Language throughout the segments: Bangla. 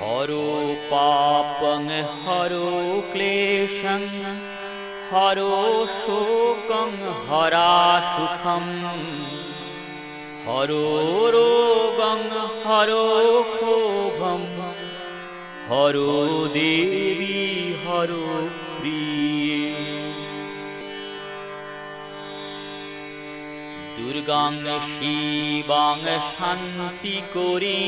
হরো পাপং হরো ক্লেশং হরো শোকং হরা সুখম হরো রোগং হরো ক্ষোভম হরো দেবী হরো প্রিয়ে দুর্গাং শিবাং শান্তি করি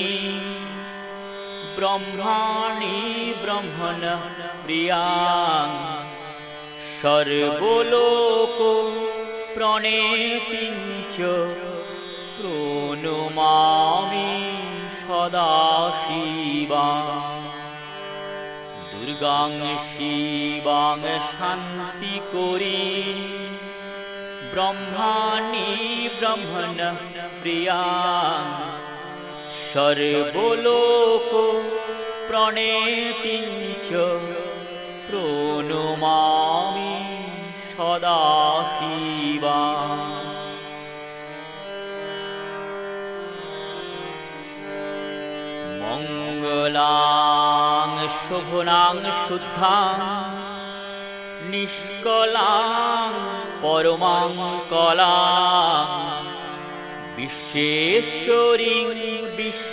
ব্রহ্মাণি ব্রহ্মণ প্রিয়াং। সর্বলোক প্রণেতিঞ্চ প্রণমামি সদা শিবা। দুর্গাং শিবাং শান্তি করি। ব্রহ্মাণি ব্রহ্মণ প্রিয়া। সর্বলোক প্রণেতিঞ্চ প্রণমামি সদা শিবা। মঙ্গলাং শুভনাং শুদ্ধাং নিষ্কলাং পরমাং কলাং বিশ্বেশ্বরী বিশ্বমাতা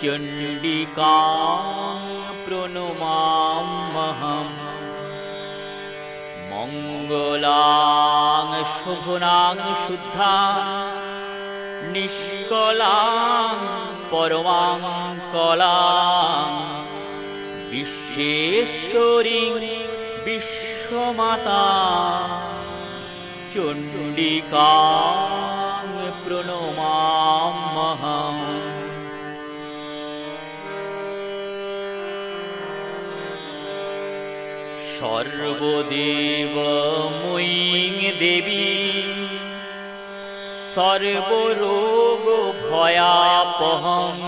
চণ্ডিকাং প্রণমামহম মঙ্গলাং শুভনাং শুদ্ধা নিষ্কলাং পরমাং কলাং। বিশ্বেশ্বরী বিশ্বমাতা চণ্ডিকা প্রণমামহম সর্বদেবময়ীং দেবী। সর্বরোগ ভয়াপহম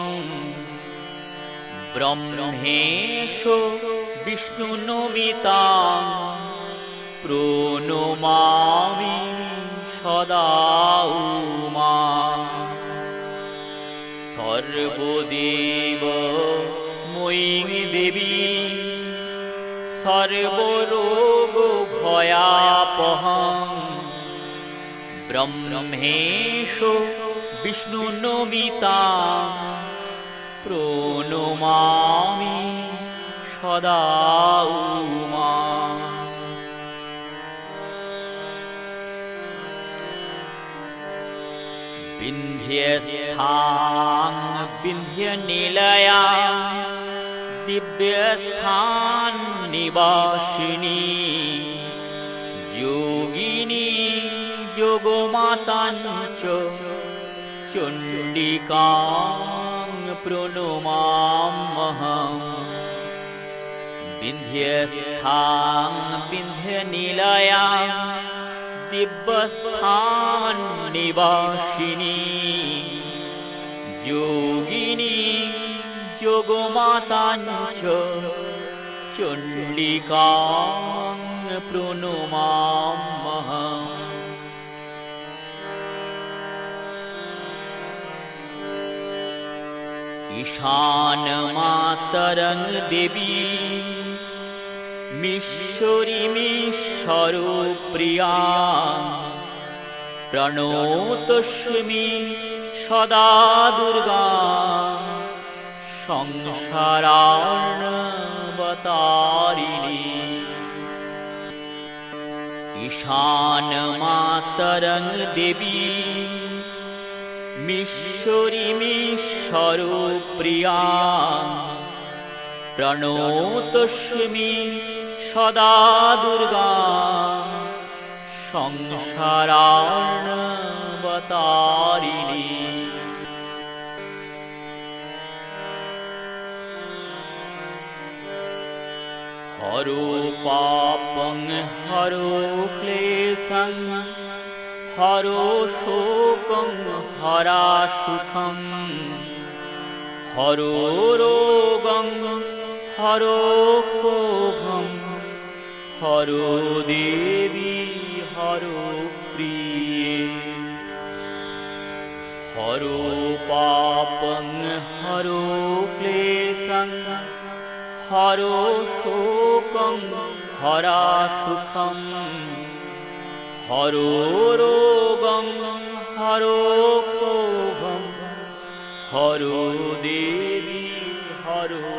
ব্রহ্মেশ বিষ্ণু নমিতা। প্রণমামি সদা উমা। সর্বদেব ময়ীং দেবী। সর্বরোগ ভয়াপহম ব্রহ্মেশ বিষ্ণু নমিতা প্রণমামি সদা উমা। বিন্ধ্যস্থাং বিন্ধ্যনিলয়া দিব্যস্থান নিবাসিনী যোগিনী যোগমাতাঞ্চ চণ্ডিকাং প্রণমামহম বিন্ধ্যস্থাং বিন্ধ্যনিলয়া দিব্যস্থান নিবাসিনী যোগিনী যোগমাতাঞ্চ চণ্ডিকাং প্রণমামহম ঈশানমাতরং দেবী মিশ্বরীমিশ্বর প্রিয়া প্রণোতস্মি সদা দুর্গা সংসারার্ণবতারিণী ঈশানমাতরং দেবী মিশ্বরীমিশ্বর প্রিয়া প্রণোতস্মি সদা দুর্গা। সংসারার্ণবতারিণী। हरो पापं हरो क्लेशं हरो शोकं हरा सुखं हरो रोगं हरो क्षोभं हरो देवी हरो प्रिये हरो पापं हरो क्लेशं হর শোকম হরা সুখম। হর রোগম হর ক্ষোভম। হর দেবী হর